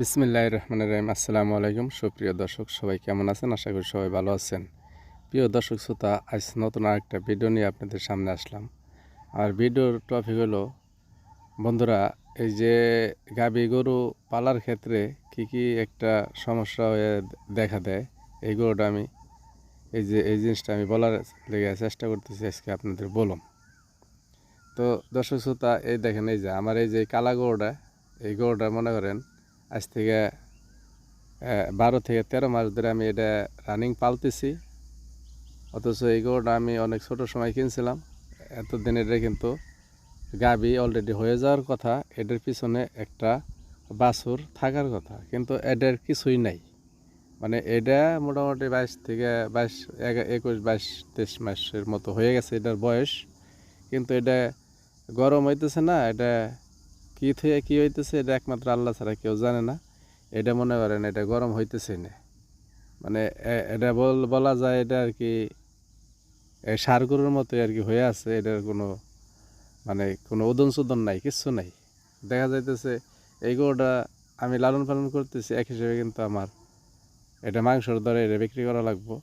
বিসমিল্লাহ রহমান রহিম। আসসালামু আলাইকুম। সুপ্রিয় দর্শক, সবাই কেমন আছেন? আশা করি সবাই ভালো আছেন। প্রিয় দর্শক শ্রোতা, আজ নতুন আরেকটা ভিডিও নিয়ে আপনাদের সামনে আসলাম। আর ভিডিওর টপিক হলো, বন্ধুরা, এই যে গাবি গরু পালার ক্ষেত্রে কি কি একটা সমস্যা হয়ে দেখা দেয়, এই গরুটা আমি, এই যে, এই জিনিসটা আমি বলার লেগে চেষ্টা করতেছি আজকে আপনাদের বললাম তো দর্শক শ্রোতা, এই দেখেন, এই যে, আমার এই যে কালা গরুটা, এই গরুটা মনে করেন আজ থেকে বারো থেকে তেরো মাস ধরে আমি এটা রানিং পালতেছি। অথচ এই গরুটা আমি অনেক ছোট সময় কিনছিলাম। এতদিন এটা কিন্তু গাবি অলরেডি হয়ে যাওয়ার কথা, এটার পিছনে একটা বাছুর থাকার কথা। কিন্তু এটার কিছুই নাই। মানে এটা মোটামুটি বাইশ থেকে বাইশ একুশ, বাইশ, তেইশ মাসের মতো হয়ে গেছে এটার বয়স। কিন্তু এটা গরম হইতেছে না, এটা কি থেকে কি হইতেছে এটা একমাত্র আল্লাহ ছাড়া কেউ জানে না। এটা মনে করেন এটা গরম হইতেছে না। মানে এটা বল, বলা যায় এটা আর কি সার গরুর মতোই আর কি হয়ে আছে। এটার কোনো মানে কোনো ওদন সোদন নাই, কিচ্ছু নাই। দেখা যাইতেছে এই গরুটা আমি লালন পালন করতেছি, এক হিসেবে কিন্তু আমার এটা মাংসর দরে এটা বিক্রি করা লাগবো।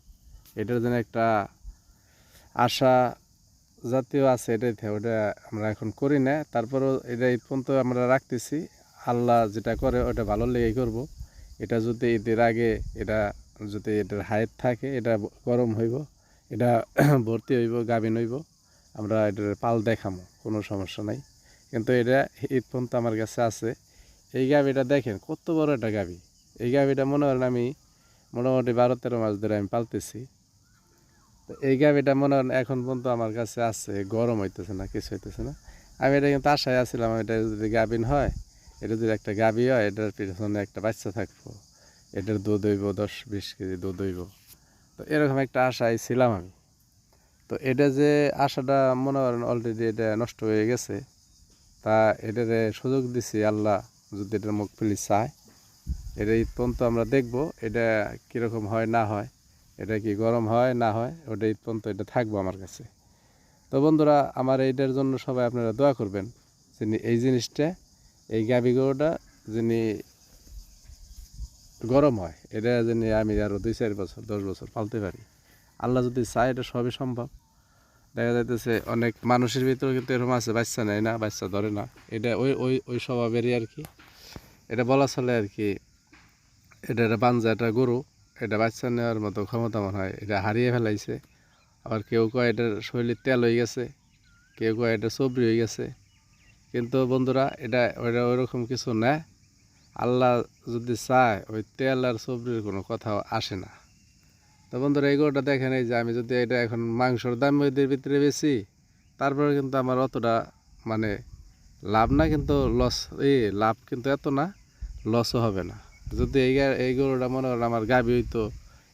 এটার জন্য একটা আশা জাতীয় আছে এটাই ওটা আমরা এখন করি না। তারপরেও এটা এই পর্যন্ত আমরা রাখতেছি। আল্লাহ যেটা করে ওটা ভালো লেগেই করব। এটা যদি ঈদের আগে এটা যদি এটার হাইট থাকে, এটা গরম হইব, এটা ভর্তি হইব, গাভিন হইব, আমরা এটার পাল দেখামো, কোনো সমস্যা নাই। কিন্তু এটা ঈদ পর্যন্ত আমার কাছে আছে। এই গাভিটা দেখেন, কত বড় একটা গাভি। এই গাভিটা মনে করেন আমি মোটামুটি বারো তেরো মাস ধরে আমি পালতেছি। এই গাভিটা মনে হয় এখন পর্যন্ত আমার কাছে আছে, গরম হইতেছে না, কিছু হইতেছে না। আমি এটা কিন্তু আশায় আছিলাম এটা যদি গাভিন হয়, এটা যদি একটা গাভি হয়, এটার পিছনে একটা বাচ্চা থাকব, এটার দুধ হইব দশ, বিশ কেজি দুধ হইব। তো এরকম একটা আশায় ছিলাম আমি। তো এটা যে আশাটা মনে করেন অলরেডি এটা নষ্ট হয়ে গেছে, তা এটারে সুযোগ দিছি আল্লাহ যদি এটার মুখ ফেলি চায় এটা পর্যন্ত আমরা দেখব, এটা কীরকম হয় না হয়। এটা কি গরম হয়, না হয়, ওটা পর্যন্ত এটা থাকব আমার কাছে। তো বন্ধুরা, আমার এইটার জন্য সবাই আপনারা দোয়া করবেন, যিনি এই জিনিসটা, এই গাভি গরুটা যিনি গরম হয়, এটা যিনি আমি আরও দুই চার বছর, দশ বছর পালতে পারি। আল্লাহ যদি চায়, এটা সবই সম্ভব। দেখা যাইতেছে, অনেক মানুষের ভিতরে কিন্তু এরকম আছে, বাচ্চা নেয় না, বাচ্চা ধরে না। এটা ওই ওই ওই স্বভাবেরই আর কি। এটা বলা চলে আর কি, এটা একটা বাঞ্জা, একটা গরু। এটা বাচ্চা নেওয়ার মতো ক্ষমতা মনে হয়। এটা হারিয়ে ফেলাইছে। আবার কেউ কয় এটার শরীরে তেল হয়ে গেছে, কেউ কয় এটা সবরি হয়ে গেছে। কিন্তু বন্ধুরা, এটা ওইটা ওইরকম কিছু না। আল্লাহ যদি চায়, ওই তেল আর সবরির কোনো কথা আসে না। তো বন্ধুরা, এই গরুটা দেখেন, এই যে আমি যদি এটা এখন মাংসর দাম ওইদের ভিতরে বেশি, তারপরে কিন্তু আমার অতটা মানে লাভ না, কিন্তু লস এই লাভ কিন্তু এত না লসও হবে না। যদি এই এই গরুটা মনে করেন আমার গাভি হইতো,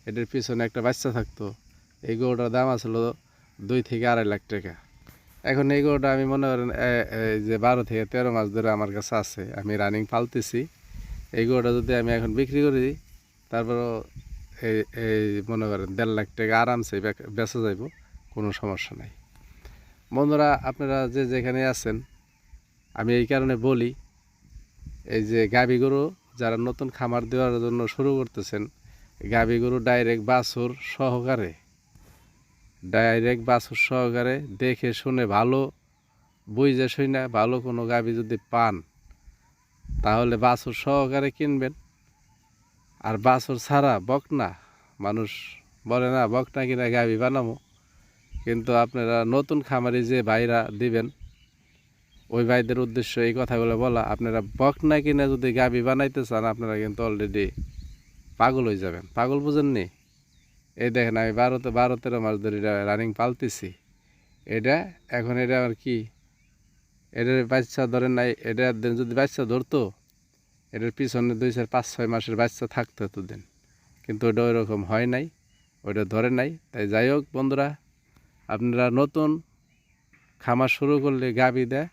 এটার পিছনে একটা বাচ্চা থাকতো, এই গরুটার দাম আসলো দুই থেকে আড়াই লাখ টাকা। এখন এই গরুটা আমি মনে করেন যে বারো থেকে তেরো মাস ধরে আমার কাছে আছে, আমি রানিং পালতেছি। এই গরুটা যদি আমি এখন বিক্রি করি দিই তারপরও এই এই মনে করেন দেড় লাখ টাকা আরামসে বেচা যাইব, কোনো সমস্যা নাই। বন্ধুরা, আপনারা যে যেখানে আছেন, আমি এই কারণে বলি, এই যে গাভী গরু যারা নতুন খামার দেওয়ার জন্য শুরু করতেছেন গাভী গরু ডাইরেক্ট বাছুর সহকারে। ডাইরেক্ট বাছুর সহকারে দেখে শুনে ভালো, বুঝে শুনে ভালো কোনো গাভী যদি পান, তাহলে বাছুর সহকারে কিনবেন। আর বাছুর ছাড়া বকনা, মানুষ বলে না, বকনা কিনা গাভী বানাবো কিন্তু আপনারা নতুন খামারি যে ভাইরা দিবেন ওই ভাইদের উদ্দেশ্য এই কথাগুলো বলা, আপনারা বকনা কিনে যদি গাভী বানাইতে চান, আপনারা কিন্তু অলরেডি পাগল হয়ে যাবেন। পাগল বুঝেননি? এই দেখেন, আমি বারোতে বারো তেরো মাস ধরে এটা রানিং পালতেছি। এটা, এখন এটা আমার কি? এটার বাচ্চা ধরেন নাই, এটা দিন যদি বাচ্চা ধরতো, এটার পিছনে দুই চার, পাঁচ ছয় মাসের বাচ্চা থাকতো এতদিন। কিন্তু ওটা ওইরকম হয় নাই ওটা ধরে নাই। তাই যাই হোক বন্ধুরা, আপনারা নতুন খামার শুরু করলে গাভী দেয়।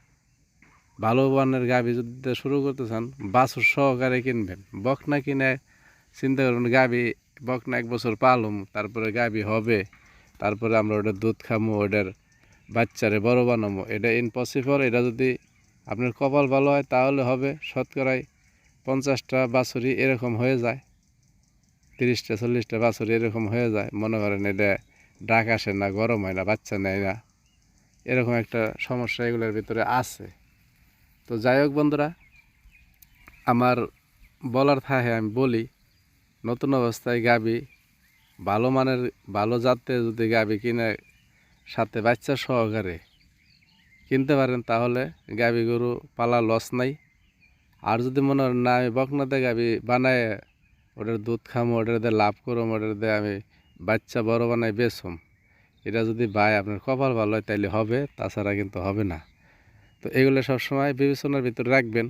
ভালো মানের গাভী যদি শুরু করতে চান, বাছুর সহকারে কিনবেন। বকনা কিনে চিন্তা করুন গাভী বকনা এক বছর পালুম, তারপরে গাভী হবে, তারপরে আমরা ওটার দুধ খামো, ওটার বাচ্চারে বড় বানাবো এটা ইম্পসিবল এটা যদি আপনার কপাল ভালো হয় তাহলে হবে, শতকরায় পঞ্চাশটা বাছুরি এরকম হয়ে যায়, তিরিশটা, চল্লিশটা বাছুরি এরকম হয়ে যায়। মনে করেন এটা ডাক আসে না, গরম হয় না, বাচ্চা নেয় না, এরকম একটা সমস্যা এগুলোর ভিতরে আছে। তো যাই হোক বন্ধুরা, আমার বলার থাকে আমি বলি, নতুন অবস্থায় গাবি, ভালো মানের, ভালো জাতের যদি গাবি কিনে সাথে বাচ্চা সহকারে কিনতে পারেন, তাহলে গাবি গরু পালা লস নাই। আর যদি মনে হয় না, আমি বকনাতে গাবি বানায় ওটার দুধ খাম, ওটার দিয়ে লাভ করম, ওটার দিয়ে আমি বাচ্চা বড় বানাই বেচম। এটা যদি বাই আপনার কপাল ভালো হয়, তাইলে হবে, তাছাড়া কিন্তু হবে না। তো এগুলো সবসময় বিবেচনার ভিতরে রাখবেন।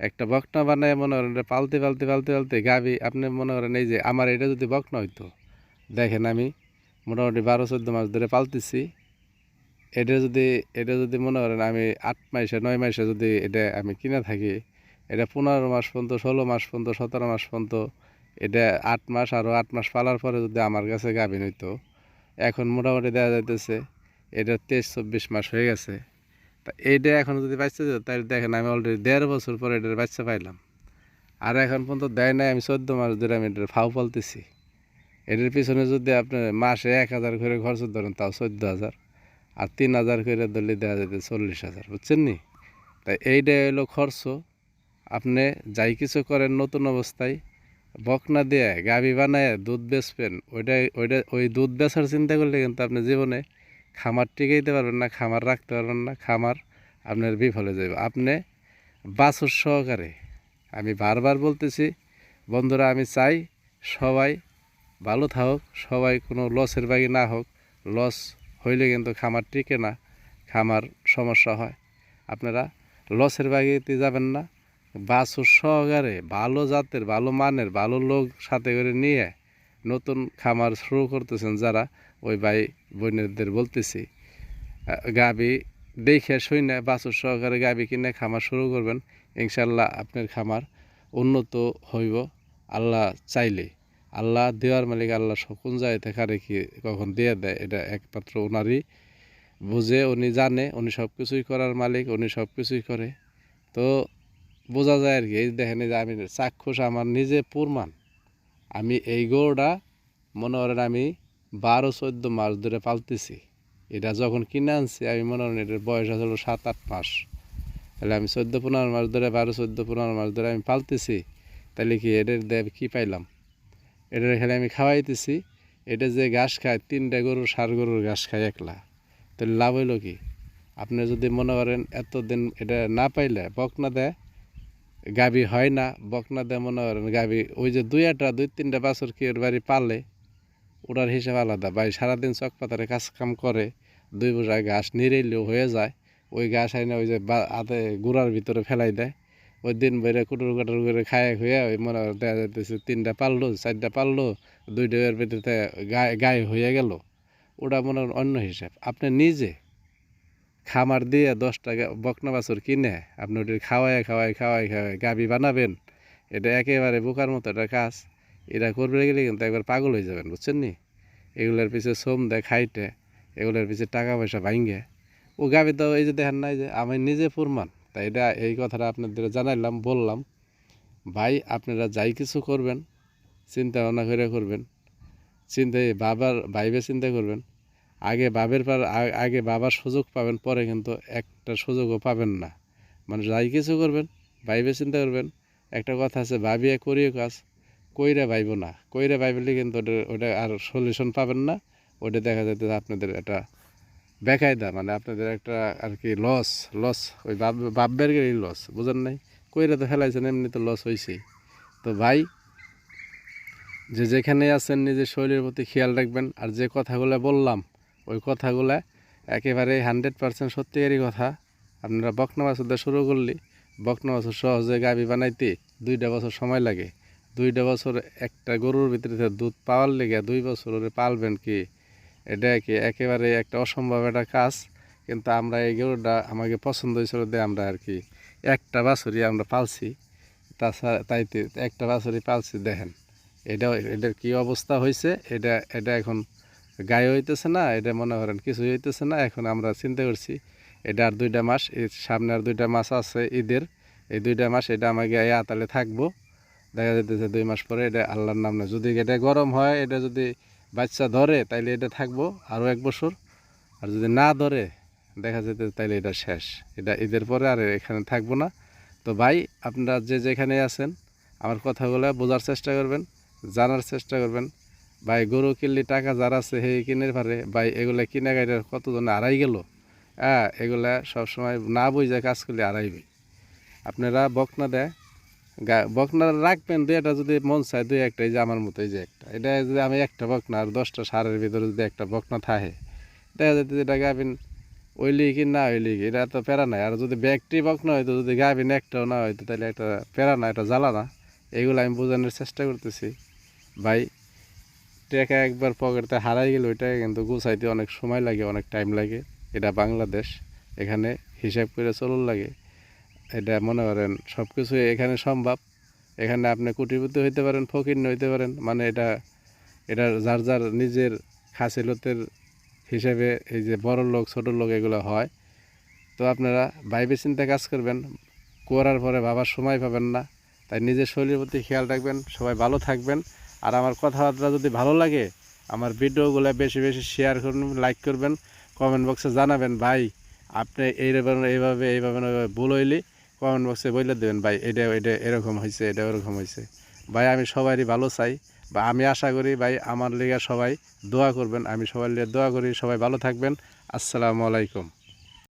একটা বকনা বানায় মনে করেন পালতে পালতে পালতে পালতে গাবি আপনি মনে করেন এই যে আমার এটা যদি বকনা হইতো, দেখেন আমি মোটামুটি বারো, চোদ্দ মাস ধরে পালতেছি। এটা যদি এটা যদি মনে করেন আমি আট মাসে, নয় মাসে যদি এটা আমি কিনে থাকি, এটা পনেরো মাস পর্যন্ত, ষোলো মাস পর্যন্ত, সতেরো মাস পর্যন্ত, এটা আট মাস আরও আট মাস পালার পরে যদি আমার কাছে গাভিন হইতো, এখন মোটামুটি দেখা যাইতেছে এটা তেইশ, চব্বিশ মাস হয়ে গেছে। তা এইটা এখন যদি বাচ্চা দিত, তাহলে দেখেন আমি অলরেডি দেড় বছর পরে এটার বাচ্চা পাইলাম। আর এখন পর্যন্ত দেয় নাই, আমি চোদ্দ মাস ধরে আমি এটার ফাও পালতেছি। এটার পিছনে যদি আপনি মাসে এক হাজার করে খরচ ধরেন, তাও চোদ্দ হাজার। আর তিন হাজার করে ধরলে দেওয়া যেতে চল্লিশ হাজার, বুঝছেন নি? তাই এইটাই হলো খরচ। আপনি যাই কিছু করেন নতুন অবস্থায়, বকনা দিয়ে গাভি বানায় দুধ বেচবেন, ওইটাই, ওইটা, ওই দুধ বেচার চিন্তা করলে কিন্তু আপনি জীবনে খামার টিকাইতে পারবেন না, খামার রাখতে পারবেন না, খামার আপনার বিফলে যাবে আপনি বাছুর সহকারে, আমি বারবার বলতেছি, বন্ধুরা, আমি চাই সবাই ভালো থাকুক, সবাই কোনো লসের বাগি না হোক। লস হইলে কিন্তু খামার টিকে না, খামার সমস্যা হয়। আপনারা লসের বাগিতে যাবেন না। বাছুর সহকারে, ভালো জাতের, ভালো মানের, ভালো লোক সাথে করে নিয়ে নতুন খামার শুরু করতেছেন যারা। ওই ভাই বোনেদের বলতেছি গাবি দেখে শুনে বাছুর সহকারে গাবি কিনে খামার শুরু করবেন, ইনশাল্লাহ আপনার খামার উন্নত হইব। আল্লাহ চাইলে, আল্লাহ দেওয়ার মালিক আল্লাহ সকল জায়গাতে কারে কি কখন দিয়ে দেয়, এটা একমাত্র ওনারই বুঝে, উনি জানে, উনি সব কিছুই করার মালিক, উনি সব কিছুই করে। তো বোঝা যায় আর কি, এই দেখেন যে আমি চাক্ষুষ আমার নিজে প্রমাণ, আমি এই গরুটা মনে করেন আমি বারো চোদ্দ মাস ধরে পালতেছি। এটা যখন কিনে আনছি, আমি মনে করেন এটার বয়স আসলে সাত আট মাস। তাহলে আমি চোদ্দ পনেরো মাস ধরে বারো চোদ্দ পনেরো মাস ধরে আমি পালতেছি, তাহলে কি এটার দেব কী পাইলাম? এটার খেলে আমি খাওয়াইতেছি, এটা যে ঘাস খায়, তিনটা গরুর, সার গরুর ঘাস খায় একলা। তাহলে লাভ হইল কি? আপনি যদি মনে করেন এতদিন এটা না পাইলে, বকনা দেয় গাবি হয় না, বকনা দেয় মনে করেন গাবি ওই যে দুই একটা দুই তিনটা বছর কি ওর বাড়ি পালে ওটার হিসাব আলাদা। ভাই, সারাদিন চক পাতারে কাজ কাম করে, দুই বোঝা ঘাস নিরেলেও হয়ে যায়। ওই ঘাস আইনে ওই যে আতে গুড়ার ভিতরে ফেলাই দেয়। ওই দিন বেড়ে কুটুর কাটুর করে খায় খুঁয়ে ওই মনে হয় দেখা যাইতেছে তিনটা পারল চারটা পারল দুইটা এর ভিতরে গায়ে গায়ে হয়ে গেল। ওটা মনে হয় অন্য হিসাব। আপনি নিজে খামার দিয়ে দশটা বকনা বাছুর কিনে, আপনি ওটা খাওয়াই খাওয়াই খাওয়াই খাওয়াই গাবি বানাবেন, এটা একেবারে বোকার মতো একটা কাজ। এটা করবে গেলে কিন্তু একবার পাগল হয়ে যাবেন, বুঝছেন নি? এগুলোর পিছিয়ে শ্রম দেয়, খাইটে, এগুলোর পিছিয়ে টাকা পয়সা ভাঙ্গে ও গাবি তো এই যে দেখেন নাই যে, আমি নিজে প্রমাণ তাই এটা এই কথাটা আপনাদের জানাইলাম, বললাম। ভাই, আপনারা যাই কিছু করবেন চিন্তা ভাবনা করে করবেন চিন্তা বাবার, ভাইবে চিন্তা করবেন। আগে বাবের পর আগে বাবার সুযোগ পাবেন, পরে কিন্তু একটা সুযোগও পাবেন না। মানে যাই কিছু করবেন, ভাইবে চিন্তা করবেন, একটা কথা আছে, ভাবিয়ে করিও কাজ। কইরে ভাইব না। কইরে ভাইবলে কিন্তু ওটা ওটা আর সলিউশন পাবেন না। ওটা দেখা যাচ্ছে যে আপনাদের একটা বেকায়দা মানে আপনাদের একটা আর কি লস লস ওই বাপ গেলেই লস বুঝেন নাই? কইরা তো ফেলাইছেন, এমনি তো লস হয়েছেই তো ভাই, যে যেখানে আছেন নিজের শরীরের প্রতি খেয়াল রাখবেন। আর যে কথাগুলো বললাম, ওই কথাগুলো একেবারে হান্ড্রেড পার্সেন্ট সত্যিকারই কথা। আপনারা বকনা বাছুর দিয়ে শুরু করলে বকনা বাছুর সহজে গাবি বানাইতে দুইটা বছর সময় লাগে। দুইটা বছর একটা গরুর ভিতরে দুধ পাওয়ার লেগে দুই বছর ওরে পালবেন কি? এটা কি একেবারে একটা অসম্ভব একটা কাজ। কিন্তু আমরা এই গরুটা আমাকে পছন্দ হয়েছিল দিয়ে আমরা আর কি একটা বাছুরি আমরা পালছি। তাছাড়া তাইতে একটা বাছুরি পালছি, দেখেন। এটা, এটার কি অবস্থা হয়েছে? এটা এটা এখন গায়ে হইতেছে না, এটা মনে করেন কিছু হইতেছে না, এখন আমরা চিন্তা করছি এটা আর দুইটা মাস, এর সামনে আর দুইটা মাস আছে ঈদের। এই দুইটা মাস এটা আমাকে আতালে থাকব। দেখা যেতেছে দুই মাস পরে এটা আল্লাহর নাম না যদি এটা গরম হয়, এটা যদি বাচ্চা ধরে, তাইলে এটা থাকব আরও এক বছর। আর যদি না ধরে, দেখা যেতে তাইলে এটা শেষ। এটা ঈদের পরে আর এখানে থাকব না। তো ভাই, আপনারা যে যেখানে আছেন, আমার কথাগুলো বোঝার চেষ্টা করবেন, জানার চেষ্টা করবেন। ভাই, গরু কিনলে টাকা যার আছে, সেই কিনে পারে। ভাই, এগুলা কিনে গাড়ি কতজনে আড়াই গেল? হ্যাঁ এগুলা সবসময় না বুঝে কাজ করলে আড়াইবে আপনারা বকনা দেয় গা বকনা রাখবেন দুই একটা যদি মন চায়, দুই একটা, এই যে আমার মতো, এই যে একটা। এটা যদি আমি একটা বকনা আর দশটা সারের ভিতরে যদি একটা বকনা থাকে, দেখা যেতে যেটা গাবিন ওইলি কি না ওইলি কি এটা তো প্যারা নাই। আর যদি ব্যাগটি বকনা হয়তো যদি গাবিন একটাও না হয়তো তাহলে একটা প্যারা না, এটা জ্বালা না। এগুলো আমি বোঝানোর চেষ্টা করতেছি। ভাই, টাকা একবার পকেটে হারাই গেলে ওইটাকে কিন্তু গুছাইতে অনেক সময় লাগে, অনেক টাইম লাগে। এটা বাংলাদেশ, এখানে হিসাব করে চলুন লাগে। এটা মনে করেন সব কিছু এখানে সম্ভব। এখানে আপনি কুটিপতি হইতে পারেন, ফকির হইতে পারেন মানে এটা এটা যার যার নিজের খাসিলতের হিসেবে এই যে বড় লোক, ছোট লোক এগুলো হয়। তো আপনারা বাইবে চিন্তা কাজ করবেন, করার পরে ভাবার সময় পাবেন না। তাই নিজের শরীরের প্রতি খেয়াল রাখবেন, সবাই ভালো থাকবেন। আর আমার কথাবার্তা যদি ভালো লাগে, আমার ভিডিওগুলো বেশি বেশি শেয়ার করবেন লাইক করবেন কমেন্ট বক্সে জানাবেন, ভাই, আপনি এইভাবে এইভাবে এইভাবে ভুল হইলি। কমেন্ট বক্সে বলে দেবেন, ভাই, এটা এটা এরকম হয়েছে এটা ওরকম হয়েছে ভাই, আমি সবারই ভালো চাই, বা আমি আশা করি, ভাই, আমার লেগে সবাই দোয়া করবেন, আমি সবার দোয়া করি, সবাই ভালো থাকবেন। আসসালামু আলাইকুম।